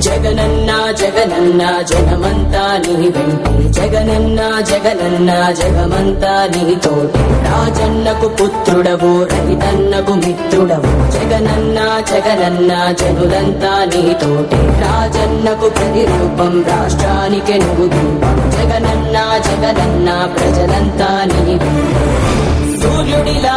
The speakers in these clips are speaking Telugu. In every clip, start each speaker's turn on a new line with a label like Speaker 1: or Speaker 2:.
Speaker 1: జగనన్న జగనన్న జగమంతా నీ వెంటే జగనన్న జగనన్న జగమంతా నీ తోటి రాజన్నకు పుత్రుడవు రైతన్నకు మిత్రుడవు. జగనన్న జగనన్న జనులంతా నీ తోటి రాజన్నకు ప్రతిరూపం రాష్ట్రానికి నువ్వు జగనన్న జగనన్న ప్రజలంతా నీ సూర్యుడిలా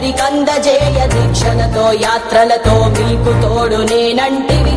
Speaker 1: అందరికందజేయ దీక్షలతో యాత్రలతో మీకు తోడు నేనంటివి.